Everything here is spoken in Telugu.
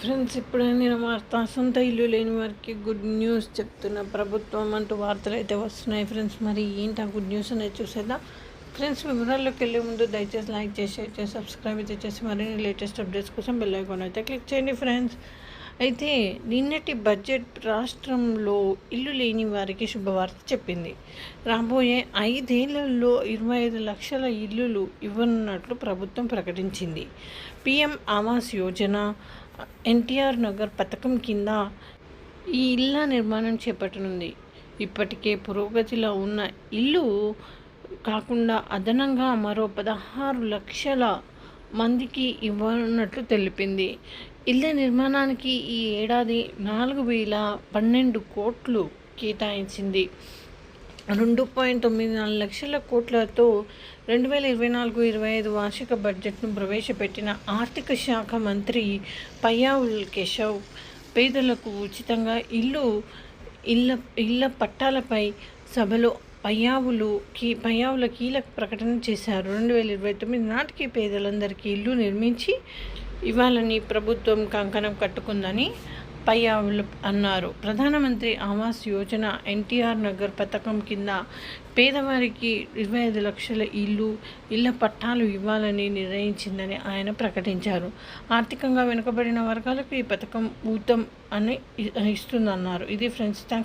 ఫ్రెండ్స్ ఇప్పుడే నేను వార్త సొంత ఇల్లు లేని వారికి గుడ్ న్యూస్ చెప్తున్న. ప్రభుత్వం అంటూ వార్తలు అయితే వస్తున్నాయి ఫ్రెండ్స్. మరి ఏంటి ఆ గుడ్ న్యూస్ అనేది చూసేద్దాం. ఫ్రెండ్స్ వివరాల్లోకి వెళ్ళే ముందు దయచేసి లైక్ చేసి షేర్ చేసి సబ్స్క్రైబ్ అయితే చేసి మరిన్ని లేటెస్ట్ అప్డేట్స్ కోసం బెల్ ఐకాన్ అయితే క్లిక్ చేయండి ఫ్రెండ్స్. అయితే నిన్నటి బడ్జెట్ రాష్ట్రంలో ఇల్లు లేని వారికి శుభవార్త చెప్పింది. రాబోయే ఐదేళ్ళలో ఇరవై ఐదు లక్షల ఇల్లులు ఇవ్వనున్నట్లు ప్రభుత్వం ప్రకటించింది. పిఎం ఆవాస్ యోజన ఎన్టీఆర్ నగర్ పథకం కింద ఈ ఇళ్ళ నిర్మాణం చేపట్టనుంది. ఇప్పటికే పురోగతిలో ఉన్న ఇల్లు కాకుండా అదనంగా మరో పదహారు లక్షల మందికి ఇవ్వనున్నట్లు తెలిపింది. ఇళ్ళ నిర్మాణానికి ఈ ఏడాది నాలుగు వేల పన్నెండు కోట్లు కేటాయించింది. రెండు పాయింట్ తొమ్మిది నాలుగు లక్షల కోట్లతో రెండు వేల ఇరవై నాలుగు ఇరవై ఐదు వార్షిక బడ్జెట్ను ప్రవేశపెట్టిన ఆర్థిక శాఖ మంత్రి పయ్యావుల్ కేశవ్ పేదలకు ఉచితంగా ఇల్లు ఇళ్ళ ఇళ్ళ పట్టాలపై సభలో పయ్యావులు కీ పయ్యావుల కీలక ప్రకటన చేశారు. రెండు వేల ఇరవై తొమ్మిది నాటికి పేదలందరికీ ఇల్లు నిర్మించి ఇవ్వాలని ప్రభుత్వం కంకణం కట్టుకుందని పయ్యావులు అన్నారు. ప్రధానమంత్రి ఆవాస్ యోజన ఎన్టీఆర్ నగర్ పథకం కింద పేదవారికి ఇరవై ఐదు లక్షల ఇల్లు ఇళ్ళ పట్టాలు ఇవ్వాలని నిర్ణయించిందని ఆయన ప్రకటించారు. ఆర్థికంగా వెనుకబడిన వర్గాలకు ఈ పథకం ఊతం అని ఇస్తుందన్నారు. ఇది ఫ్రెండ్స్ థ్యాంక్స్